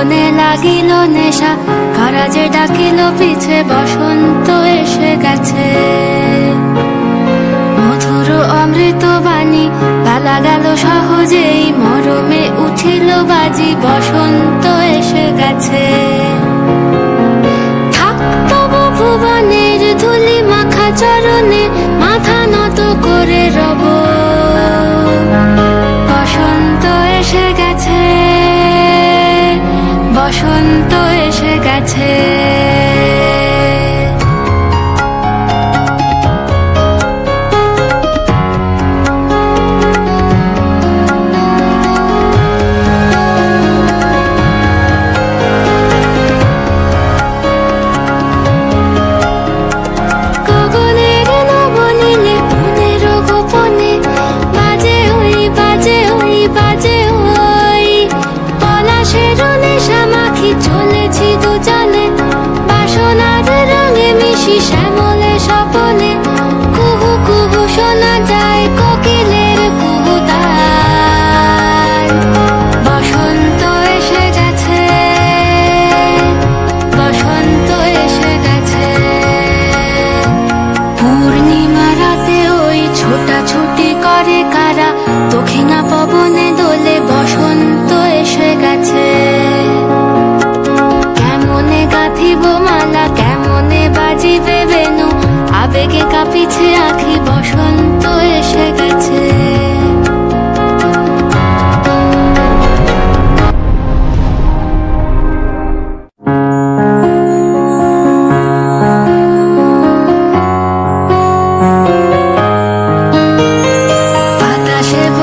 নয়নে লাগিল নেশা কারা ডাকিল পিছে, বসন্ত এসে গেছে। মধুর অমৃত বাণী, বেলা গেল সহজেই, মরমে উঠিল বাজি, বসন্ত এসে গেছে। ভুবনের ধুলি মাখা চরণে, মাথা নত করে রব। বসন্ত এসে গেছে। she shines.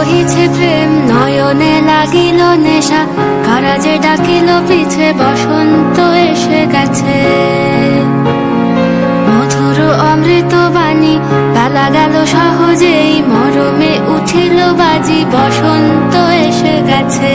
বহিছে প্রেম, নয়নে লাগিল নেশা। কারা যে ডাকিল পিছে, বসন্ত এসে গেছে। মধুর অমৃত বাণী, বেলা গেল সহজেই। মরমে উঠিল বাজি, বসন্ত এসে গেছে।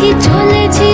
দেখি চলেছি